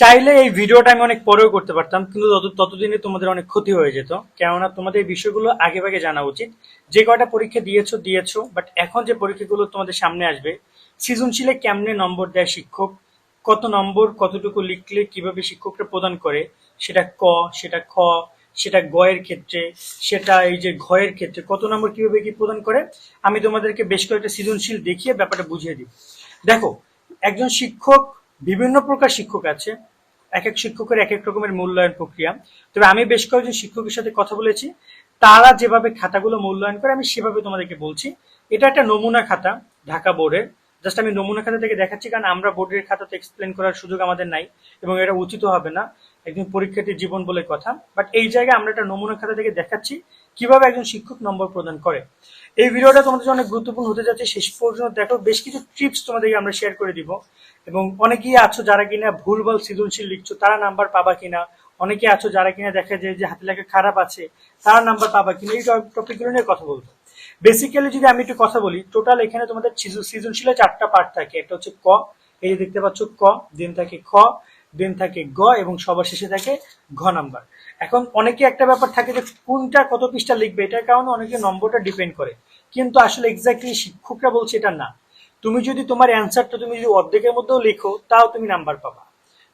চাইলে এই ভিডিওটা আমি অনেক পরেও করতে পারতাম, কিন্তু ততদিনে তোমাদের অনেক ক্ষতি হয়ে যেত। কেননা তোমাদের এই বিষয়গুলো আগে ভাগে জানা উচিত। যে কয়টা পরীক্ষা দিয়েছ দিয়েছ বাট এখন যে পরীক্ষাগুলো তোমাদের সামনে আসবে, সৃজনশীলে কেমনে নম্বর দেয় শিক্ষক, কত নম্বর, কতটুকু লিখলে কীভাবে শিক্ষকরা প্রদান করে, সেটা ক, সেটা খ, সেটা গয়ের ক্ষেত্রে, সেটা এই যে ঘয়ের ক্ষেত্রে, কত নম্বর কীভাবে কি প্রদান করে, আমি তোমাদেরকে বেশ কয়েকটা সৃজনশীল দেখিয়ে ব্যাপারটা বুঝিয়ে দিই। দেখো, একজন শিক্ষক, বিভিন্ন প্রকার শিক্ষক আছে এক এক শিক্ষকের এক এক রকমের মূল্যায়ন প্রক্রিয়া। তবে আমি বেশ কয়েকজন শিক্ষকের সাথে কথা বলেছি। তারা যেভাবে খাতাগুলো মূল্যায়ন করে, আমি সেভাবে তোমাদেরকে বলছি। এটা একটা নমুনা খাতা ঢাকা বোর্ডের। জাস্ট আমি নমুনা খাতা থেকে দেখাচ্ছি, কারণ আমরা বোর্ডের খাতাতে এক্সপ্লেন করার সুযোগ আমাদের নাই এবং এটা উচিত হবে না। একজন পরীক্ষার্থীর জীবন বলে কথা। বাট এই জায়গায় আমরা একটা নমুনা খাতা থেকে দেখাচ্ছি, কীভাবে একজন শিক্ষক নম্বর প্রদান করে। এই ভিডিওটা তোমাদের জন্য অনেক গুরুত্বপূর্ণ হতে যাচ্ছে। শেষ পর্যন্ত দেখো, বেশ কিছু টিপস তোমাদেরকে আমরা শেয়ার করে দিব। এবং অনেকেই আছো যারা কিনা ভুলভাল সৃজনশীল লিখছো, তারা নাম্বার পাবা কিনা? অনেকে আছো যারা কিনা দেখা যায় যে হাতে লেখা খারাপ আছে, তারা নাম্বার পাবা কিনা? এই টপিকগুলো নিয়ে কথা বলব। বেসিক্যালি যদি আমি একটু কথা বলি টোটাল এখানে তোমাদের সৃজ- সৃজনশীলের চারটা পার্ট থাকে। একটা হচ্ছে ক, এই যে দেখতে পাচ্ছ ক দেন থাকে খ দেন থাকে গ এবং সবার শেষে থাকে ঘ নাম্বার। এখন অনেকে একটা ব্যাপার থাকে যে কোনটা কত পৃষ্ঠা লিখবে, এটার কারণে অনেকে নম্বরটা ডিপেন্ড করে। কিন্তু আসলে এক্স্যাক্টলি শিক্ষকরা বলছে এটা না। তুমি যদি তোমার অ্যান্সারটা তুমি যদি অর্ধেকের মধ্যেও লেখো, তাও তুমি নাম্বার পাবা।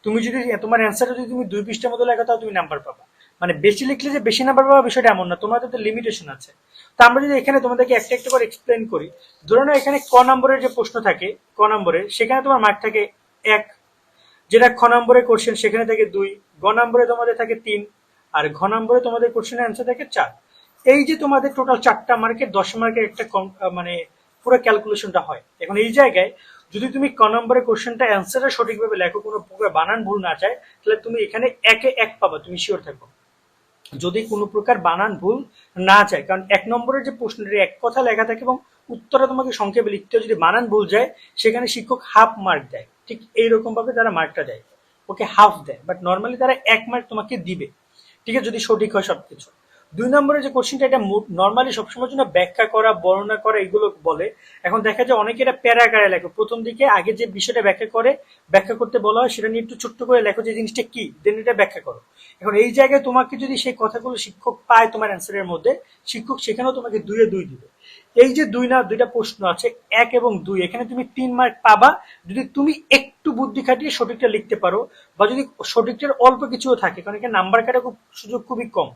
তুমি যদি তোমার অ্যান্সারটা যদি তুমি দুই পৃষ্ঠার মধ্যে লেখো, তাও তুমি নাম্বার পাবা। মানে বেশি লিখলে যে বেশি নাম্বার পাবা বিষয়টা এমন না তোমাদের তো লিমিটেশন আছে। তো আমরা যদি এখানে তোমাদেরকে একটা একটা করে এক্সপ্লেন করি, ধরে এখানে ক নম্বরের যে প্রশ্ন থাকে, ক নম্বরে সেখানে তোমার মার্ক থাকে এক যেটা খ নম্বরে কোশ্চেন সেখানে থাকে দুই, গ নম্বরে তোমাদের থাকে তিন, আর ঘ নম্বরে তোমাদের কোশ্চেনের অ্যান্সার থাকে চার। এই যে তোমাদের টোটাল চারটা মার্কের দশ মার্কের একটা মানে পুরো ক্যালকুলেশনটা হয়। এখন এই জায়গায় যদি তুমি ক নম্বরের কোশ্চেনটা অ্যান্সারটা সঠিকভাবে লেখো, কোনো প্রকার বানান ভুল না চায় তাহলে তুমি এখানে একে এক পাবা, তুমি শিওর থাকো। যদি কোনো প্রকার বানান ভুল না যায়, কারণ এক নম্বরের যে প্রশ্নের এক কথা লেখা থাকে এবং উত্তরটা তোমাকে সংক্ষেপে লিখতে যদি বানান ভুল যায়, সেখানে শিক্ষক হাফ মার্ক দেয়। ঠিক এইরকম ভাবে তারা মার্কটা দেয়, ওকে হাফ দেয় বাট নর্মালি তারা এক মার্ক তোমাকে দিবে। ঠিক আছে? যদি সঠিক হয় সবকিছু। দুই নম্বরের যে কোশ্চেনটা এটা নর্মালি সবসময় জন্য ব্যাখ্যা করা, বর্ণনা করা, এগুলো বলে। এখন দেখা যায় অনেকে এটা প্যারাকারে লেখো। প্রথম দিকে আগে যে বিষয়টা ব্যাখ্যা করে, ব্যাখ্যা করতে বলা হয়, সেটা নিয়ে একটু ছোট্ট করে লেখো যে জিনিসটা কি দেন এটা ব্যাখ্যা করো। এখন এই জায়গায় তোমাকে যদি সেই কথাগুলো শিক্ষক পায় তোমার অ্যান্সারের মধ্যে, শিক্ষক সেখানেও তোমাকে দুইয়ে দুই দিবে। এই যে দুই না, দুইটা প্রশ্ন আছে, এক এবং দুই, এখানে তুমি তিন মার্ক পাবা। যদি তুমি একটু বুদ্ধি খাটিয়ে সঠিকটা লিখতে পারো, বা যদি সঠিকটার অল্প কিছুও থাকে, কারণ এখানে নাম্বার কাটা খুব সুযোগ খুবই কম।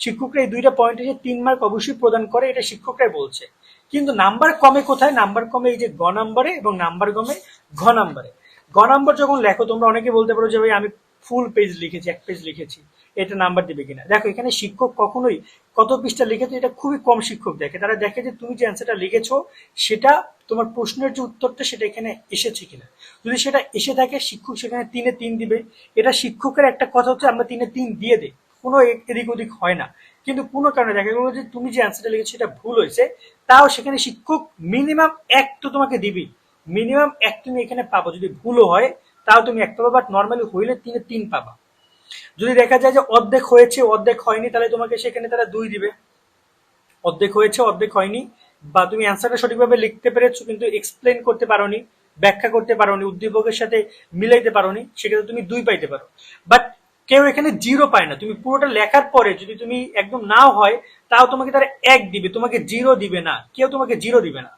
শিক্ষকরা এই দুইটা পয়েন্টে যে তিন মার্ক অবশ্যই প্রদান করে, এটা শিক্ষকরাই বলছে। কিন্তু নাম্বার কমে কোথায়? নাম্বার কমে এই যে গ নাম্বারে এবং নাম্বার কমে ঘ নাম্বারে গ নাম্বার যখন লেখো, তোমরা অনেকে বলতে পারো যে, ভাই, আমি ফুল পেজ লিখেছি, এক পেজ লিখেছি। এটা নাম্বার দিবে কিনা। দেখো, এখানে শিক্ষক কখনোই কত পৃষ্ঠা লিখেছে, এটা খুবই কম শিক্ষক দেখে। তারা দেখে যে তুমি যে অ্যান্সারটা লিখেছো, সেটা তোমার প্রশ্নের যে উত্তরটা, সেটা এখানে এসেছে কিনা। যদি সেটা এসে থাকে, শিক্ষক সেখানে তিনে তিন দিবে। এটা শিক্ষকের একটা কথা হচ্ছে, আমরা তিনে তিন দিয়ে দিই। কোনো এদিক ওদিক হয় না। কিন্তু কোনো কারণে দেখা গেলো যে তুমি যে অ্যান্সারটা লিখেছো, সেটা ভুল হয়েছে। তাও সেখানে শিক্ষক মিনিমাম এক তো তোমাকে দিবি মিনিমাম এক তুমি এখানে পাবো। যদি ভুলও হয়, তাও তুমি এক পাবা বাট নর্মালি হইলে তিনে তিন পাবা। যদি দেখা যায় যে অর্ধেক হয়েছে, অর্ধেক হয়নি, তাহলে তোমাকে সেখানে তারা দুই দিবে। অর্ধেক হয়েছে, অর্ধেক হয়নি, বা তুমি অ্যান্সারটা সঠিকভাবে লিখতে পেরেছ, কিন্তু এক্সপ্লেন করতে পারোনি, ব্যাখ্যা করতে পারোনি, উদ্দীপকের সাথে মিলাইতে পারোনি সেক্ষেত্রে তুমি দুই পাইতে পারো। বাট কেউ এখানে জিরো পায় না। তুমি পুরোটা লেখার পরে যদি তুমি একদম নাও হয়, তাও তোমাকে তারা এক দিবে, তোমাকে জিরো দিবে না। কেউ তোমাকে জিরো দিবে না।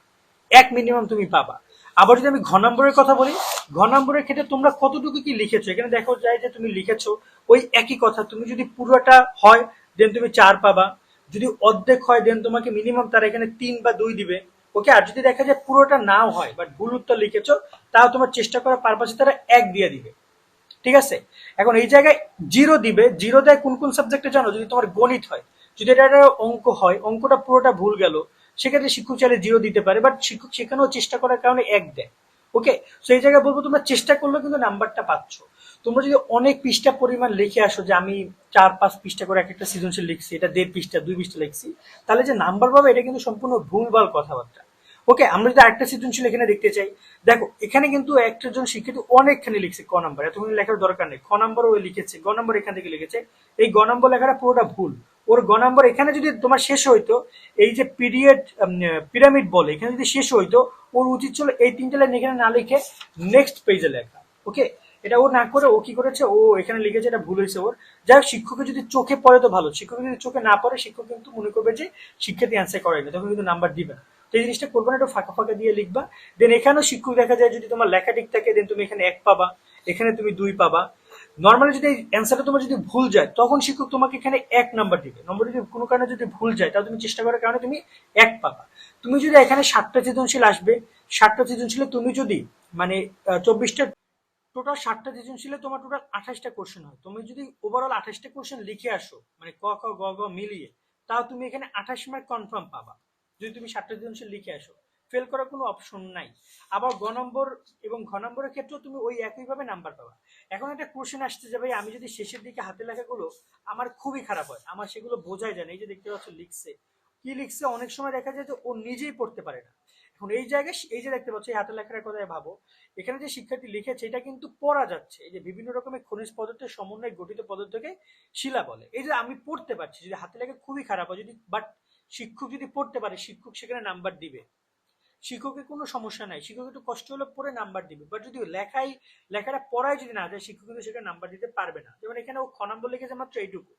এক মিনিমাম তুমি পাবা। আবার যদি আমি ঘ নম্বরের কথা বলি ঘ নম্বরের ক্ষেত্রে তোমরা কতটুকু কি লিখেছো? এখানে দেখো যায় যে তুমি লিখেছো, ওই একই কথা। তুমি যদি পুরোটা হয় দেন তুমি চার পাবা। যদি অর্ধেক হয় দেন তোমাকে মিনিমাম তারা এখানে তিন বা দুই দিবে। ওকে আর যদি দেখা যায় পুরোটা নাও হয় বাট ভুল উত্তর লিখেছো, তাও তোমার চেষ্টা করার পারপাসে তারা এক দিয়ে দিবে। ঠিক আছে? এখন এই জায়গায় জিরো দিবে। জিরো দেয় কোন কোন সাবজেক্টে জানো? যদি তোমার গণিত হয়, যদি এটা অঙ্ক হয়, অঙ্কটা পুরোটা ভুল গেল সেক্ষেত্রে শিক্ষক চাইলে জিরো দিতে পারে বাট শিক্ষক সেখানেও চেষ্টা করার কারণে এক দেয়। ওকে সো এই জায়গায় বলব, তোমরা চেষ্টা করলেও কিন্তু নাম্বারটা পাচ্ছ। তোমরা যদি অনেক পৃষ্ঠা পরিমাণ লিখে আসো, যে আমি চার, পাঁচ পৃষ্ঠা করে এক একটা সৃজনশীল লিখছি, এটা দেড় পৃষ্ঠা, দুই পৃষ্ঠা লিখছি, তাহলে যে নাম্বার পাবে, এটা কিন্তু সম্পূর্ণ ভুলভাল কথাবার্তা। ওকে আমরা যদি আরেকটা সৃজনশীল এখানে দেখতে চাই, দেখো, এখানে কিন্তু একটা জন শিক্ষার্থী অনেকখানি লিখছে ক নাম্বার এতখানি লেখার দরকার নেই। খ নাম্বার ও লিখেছে, গ নাম্বার এখান থেকে লিখেছে। এই গ নাম্বার লেখাটা পুরোটা ভুল। ওর গ নাম্বার, এখানে যদি তোমার শেষ হইতো, এই যে পিরিয়ড পিরামিড বলে, এখানে যদি শেষ হইতো, ওর উচিত ছিল এই তিনটে লাইন এখানে না লিখে নেক্সট পেজে লেখা ওকে এটা ও না করে, ও কি করেছে? ও এখানে লিখেছে, এটা ভুল হয়েছে ওর। যাই হোক শিক্ষকের যদি চোখে পড়ে তো ভালো, শিক্ষক যদি চোখে না পড়ে, শিক্ষক কিন্তু মনে করবে যে শিক্ষার্থী অ্যান্সার করে না, তখন কিন্তু নাম্বার দিবে না। তো এই জিনিসটা করবে না, একটু ফাঁকা ফাঁকা দিয়ে লিখবা। দেন এখানেও শিক্ষক দেখা যায়, যদি তোমার লেখা ঠিক থাকে দেন তুমি এখানে এক পাবা, এখানে তুমি দুই পাবা। নর্মালি যদি অ্যান্সারটা তোমার যদি ভুল যায়, তখন শিক্ষক তোমাকে এখানে এক নাম্বার দিবে। নম্বর যদি কোনো কারণে যদি ভুল যায় তাহলে তুমি চেষ্টা করার কারণে তুমি এক পাবা। তুমি যদি এখানে সাতটা সৃজনশীল আসবে সাতটা সৃজনশীলে তুমি যদি মানে চব্বিশটা টোটাল সাতটা সৃজনশীলে তোমার টোটাল আঠাশটা কোশ্চেন হয়। তুমি যদি ওভারঅল আঠাশটা কোশ্চেন লিখে আসো মানে ক, খ, গ গ মিলিয়ে, তাও তুমি এখানে আঠাশ মার্ক কনফার্ম পাবা। যদি তুমি সাতটা সৃজনশীল লিখে আসো। ফেল করার কোনো অপশন নাই। আবার গ নম্বর এবং ঘ নম্বরের ক্ষেত্রেও তুমি ওই একইভাবে নাম্বার পাবা। এখন একটা কোশ্চেন আসতে যাবে আমি যদি শেষের দিকে হাতে লেখাগুলো আমার খুবই খারাপ হয়, আমার সেগুলো বোঝাই যায় না। এই যে দেখতে পাচ্ছ লিখছে। কি লিখছে? অনেক সময় দেখা যায় যে, ও নিজেই পড়তে পারে না। এখন এই জায়গায় এই যে দেখতে পাচ্ছ, এই হাতে লেখার কথায় ভাবো। এখানে যে শিক্ষার্থী লিখেছে, এটা কিন্তু পড়া যাচ্ছে। এই যে বিভিন্ন রকমের খনিজ পদার্থের সমন্বয়ে গঠিত পদার্থকে শিলা বলে। এই যে আমি পড়তে পারছি, যদি হাতে লেখা খুবই খারাপ হয়, যদি বাট শিক্ষক যদি পড়তে পারে, শিক্ষক সেখানে নাম্বার দিবে। শিক্ষকের কোনো সমস্যা নাই। শিক্ষক একটু কষ্ট হলে পরে নাম্বার দিবে। বাট যদি লেখাই, লেখাটা পড়ায় যদি না যায় শিক্ষক কিন্তু সেখানে নাম্বার দিতে পারবে না। যেমন এখানে ও খ নম্বর লিখেছে মাত্র এইটুকু।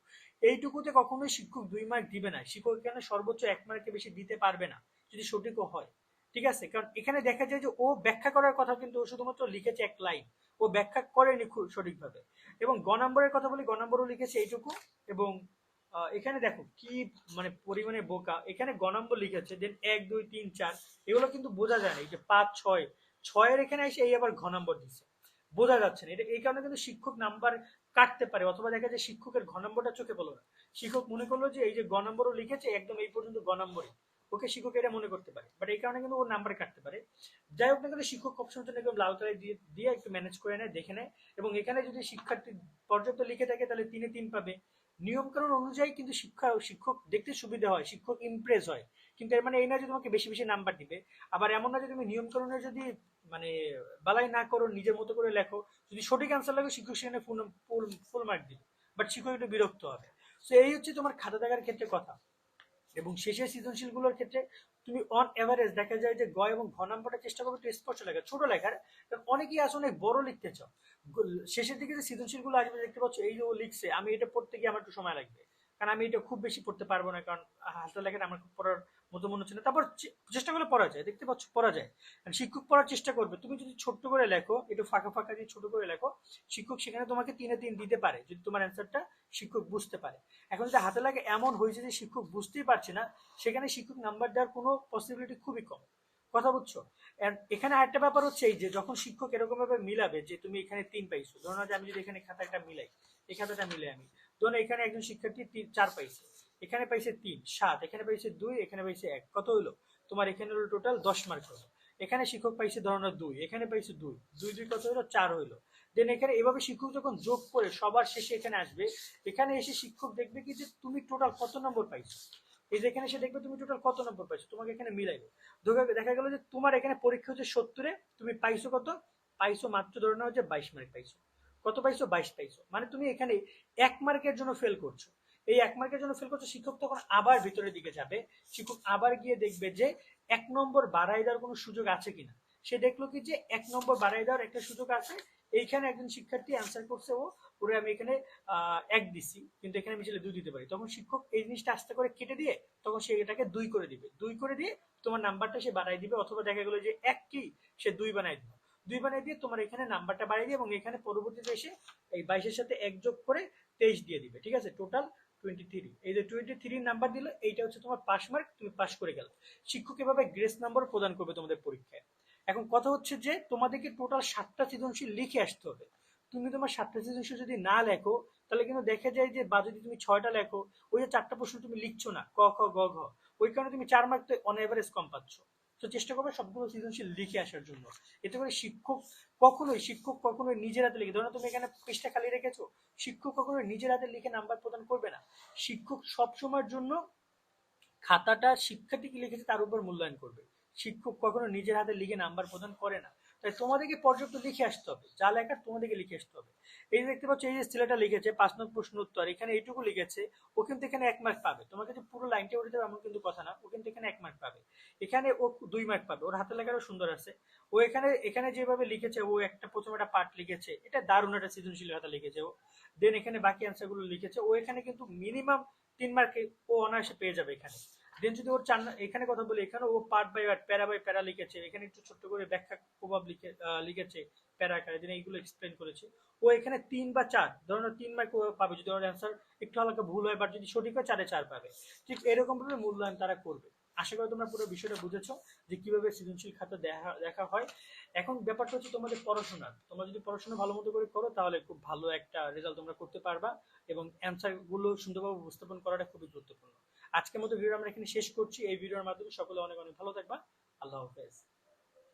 এইটুকুতে কখনোই শিক্ষক দুই মার্ক দিবে না। শিক্ষক এখানে সর্বোচ্চ এক মার্কে বেশি দিতে পারবে না, যদি সঠিকও হয়। ঠিক আছে? কারণ এখানে দেখা যায় যে ও ব্যাখ্যা করার কথা কিন্তু ও শুধুমাত্র লিখেছে এক লাইন ও ব্যাখ্যা করেনি খুব সঠিকভাবে। এবং গ নম্বরের কথা বলি, গ নম্বরও লিখেছে এইটুকু এবং এখানে দেখো কি মানে পরিমাণে বোকা। এখানে গ নম্বর লিখেছে দেন এক, দুই, তিন, চার, এগুলো কিন্তু বোঝা যায় না। এই যে পাঁচ, ছয়, ছয়ের এখানে এসে এই আবার ঘ নম্বর দিচ্ছে বোঝা যাচ্ছে না। এটা এই কারণে কিন্তু শিক্ষক নাম্বার কাটতে পারে, অথবা দেখা যায় শিক্ষকের ঘ নম্বরটা চোখে পেল না। শিক্ষক মনে করল যে এই যে গ নম্বরও লিখেছে, একদম এই পর্যন্ত গ নম্বরই। ওকে শিক্ষক এটা মনে করতে পারে। বাট এই কারণে কিন্তু ওর নাম্বার কাটতে পারে। যাই হোক না কেন, শিক্ষক অপশন জন্য একদম লাল কালার দিয়ে দিয়ে একটু ম্যানেজ করে নেয়, দেখে নেয়। এবং এখানে যদি শিক্ষার্থী পর্যাপ্ত লিখে থাকে, তাহলে তিনে তিন পাবে। নিয়মকানুন অনুযায়ী কিন্তু শিক্ষা, শিক্ষক দেখতে সুবিধা হয়, শিক্ষক ইমপ্রেস হয়। কিন্তু এর মানে এই না যে তোমাকে বেশি বেশি নাম্বার দিবে। আবার এমন না যে তুমি নিয়মকানুনে যদি মানে বালাই না করো, নিজের মতো করে লেখো, যদি সঠিক অ্যান্সার লাগে শিক্ষক সেখানে ফুল ফুল মার্ক দিবে। বাট শিক্ষক একটু বিরক্ত হবে। তো এই হচ্ছে তোমার খাতা দেখার ক্ষেত্রে কথা। এবং শেষের সৃজনশীলগুলোর ক্ষেত্রে তুমি অন এভারেজ দেখা যায় যে গ এবং ঘ নাম্বারটা চেষ্টা করবে একটু স্পষ্ট লেখা ছোট লেখার। কারণ অনেকেই আছে অনেক বড় লিখতে চাও। শেষের দিকে যে সৃজনশীলগুলো আসবে দেখতে পাচ্ছ, এই যে ও লিখছে, আমি এটা পড়তে গিয়ে আমার একটু সময় লাগবে। কারণ আমি এটা খুব বেশি পড়তে পারব না, কারণ হালকা লেখাটা আমার পড়ার মতো মনে হচ্ছে না তারপর চেষ্টা করলে পড়া যায় দেখতে পাচ্ছ পড়া যায় কারণ শিক্ষক পড়ার চেষ্টা করবে। তুমি যদি ছোট্ট করে লেখো, একটু ফাঁকা ফাঁকা দিয়ে ছোট করে লেখো, শিক্ষক সেখানে তোমাকে তিনে তিন দিতে পারে, যদি তোমার অ্যান্সারটা শিক্ষক বুঝতে পারে। এখন যদি হাতে লাগে এমন হয়েছে যে শিক্ষক বুঝতেই পারছে না, সেখানে শিক্ষক নাম্বার দেওয়ার কোনো পসিবিলিটি খুবই কম। কথা বুঝছ? এখানে আরেকটা ব্যাপার হচ্ছে এই যে, যখন শিক্ষক এরকম ভাবে মিলাবে যে তুমি এখানে তিন পাইছো, ধরো যে আমি যদি এখানে খাতাটা মিলাই, এই খাতাটা মিলে আমি ধরো এখানে একজন শিক্ষার্থী তিন, চার পাইছে। এখানে পাইছে তিন, সাত, এখানে পাইছে দুই, এখানে পাইছে এক। কত হলো তোমার এখানে হলো টোটাল দশ মার্ক হলো। এখানে শিক্ষক পাইছে ধরো না দুই, এখানে পাইছে দুই। দুই দুই কত হলো চার হইল। দেন এখানে এভাবে শিক্ষক যখন যোগ করে সবার শেষে এখানে আসবে, এখানে এসে শিক্ষক দেখবে কি যে তুমি টোটাল কত নম্বর পাইছো? এই যে এখানে সে দেখবে তুমি টোটাল কত নম্বর পাইছো? তোমাকে এখানে মিলাইবে। দেখা- গেল যে তোমার এখানে পরীক্ষা হচ্ছে সত্তরে, তুমি পাইছো কত? পাইছো মাত্র ধরে নাও যে বাইশ মার্ক পাইছো। কত পাইছো? বাইশ পাইছো। মানে তুমি এখানে এক মার্কের জন্য ফেল করছ। এই এক মার্কের জন্য ফেল করছ, শিক্ষক তখন আবার ভিতরের দিকে যাবে। শিক্ষক আবার গিয়ে দেখবে যে এক নম্বর বাড়াই দেওয়ার কোনো সুযোগ আছে কিনা। সে দেখল কি যে এক নম্বর বাড়াই দেওয়ার একটা সুযোগ আছে। এইখানে একজন শিক্ষার্থী অ্যান্সার করছে, ও, ওরে আমি এখানে এক দিছি, কিন্তু এখানে আমি চাইলে দুই দিতে পারি। তখন শিক্ষক এই জিনিসটা আস্তে করে কেটে দিয়ে তখন সে এটাকে দুই করে দিবে। দুই করে দিয়ে তোমার নাম্বারটা সে বাড়াই দিবে, অথবা দেখা গেলো যে এক কি, সে দুই বানাই দিবে দুই বানাই দিয়ে তোমার এখানে নাম্বারটা বাড়িয়ে দিয়ে এবং এখানে পরবর্তীতে এসে এই বাইশের সাথে এক যোগ করে তেইশ দিয়ে দিবে, ঠিক আছে? টোটাল টোয়েন্টি থ্রি এই যে টোয়েন্টি থ্রি নাম্বার দিল, এইটা হচ্ছে তোমার পাস মার্ক, তুমি পাস করে গেল। শিক্ষক এভাবে গ্রেস নাম্বার প্রদান করবে তোমাদের পরীক্ষায়। এখন কথা হচ্ছে যে তোমাদেরকে টোটাল সাতটা সৃজনশীল লিখে আসতে হবে। তুমি তোমার সাতটা সৃজনশীল যদি না লেখো, তাহলে কিন্তু দেখা যায় যে বা যদি তুমি ছয়টা লেখো, ওই যে চারটা প্রশ্ন তুমি লিখছো না, ক, খ, গ, ঘ, ওই কারণে তুমি চার মার্ক তো অন এভারেজ কম পাচ্ছ। তো চেষ্টা করবে সবগুলো সৃজনশীল লিখে আসার জন্য। এতে করে শিক্ষক কখনোই শিক্ষক কখনোই নিজের হাতে লিখে, ধরো তুমি এখানে পৃষ্ঠা খালি রেখেছো, শিক্ষক কখনোই নিজের হাতে লিখে নাম্বার প্রদান করবে না। শিক্ষক সব সময়ের জন্য খাতাটা শিক্ষার্থী কি লিখেছে তার উপর মূল্যায়ন করবে। শিক্ষক কখনো নিজের হাতে লিখে নাম্বার প্রদান করে না। তাই তোমাদেরকে পর্যাপ্ত লিখে আসতে হবে। যা লেখার তোমাদেরকে লিখে আসতে হবে। এই দেখতে পাচ্ছ, এই যে ছেলেটা লিখেছে, পাঁচ নম্বর প্রশ্ন উত্তর, এখানে এইটুকু লিখেছে, ও কিন্তু এখানে এক মার্ক পাবে। তোমাকে যে পুরো লাইনটা উঠে দেবে, এমন কিন্তু কথা না। ও কিন্তু এখানে এক মার্ক পাবে। এখানে ও দুই মার্ক পাবে। ওর হাতে লেখারও সুন্দর আছে। ও এখানে এখানে যেভাবে লিখেছে, ও একটা প্রথম একটা পার্ট লিখেছে। এটা দারুণ একটা সৃজনশীল খাতা লিখেছে ও। দেন এখানে বাকি অ্যান্সারগুলো লিখেছে। ও এখানে কিন্তু মিনিমাম তিন মার্কে ও অনায়াসে পেয়ে যাবে এখানে। দেন যদি ওর চার এখানে কথা বলি, এখানে ও part by part para by para লিখেছে। এখানে একটু ছোট্ট করে ব্যাখ্যা প্রভাব লিখে লিখেছে প্যারা আকারে দিনে এইগুলো এক্সপ্লেন করেছে। ও এখানে তিন বা চার, ধরুন তিন মার্ক পাবে। যদি ওর অ্যান্সার একটু হালকা ভুল হয় বা যদি সঠিক হয়, চারে চার পাবে। ঠিক এরকম ভাবে মূল্যায়ন তারা করবে। আশা করি তোমরা পুরো বিষয়টা বুঝেছ, যে কীভাবে সৃজনশীল খাতা দেখা দেখা হয়। এখন ব্যাপারটা হচ্ছে তোমাদের পড়াশোনার তোমরা যদি পড়াশোনা ভালো মতো করে করো, তাহলে খুব ভালো একটা রেজাল্ট তোমরা করতে পারবা এবং অ্যান্সারগুলো সুন্দরভাবে উপস্থাপন করাটা খুবই গুরুত্বপূর্ণ। আজকের মতো ভিডিও আমরা এখানে শেষ করছি। এই ভিডিওর মাধ্যমে সকলে অনেক অনেক ভালো থাকবা। আল্লাহ হাফেজ।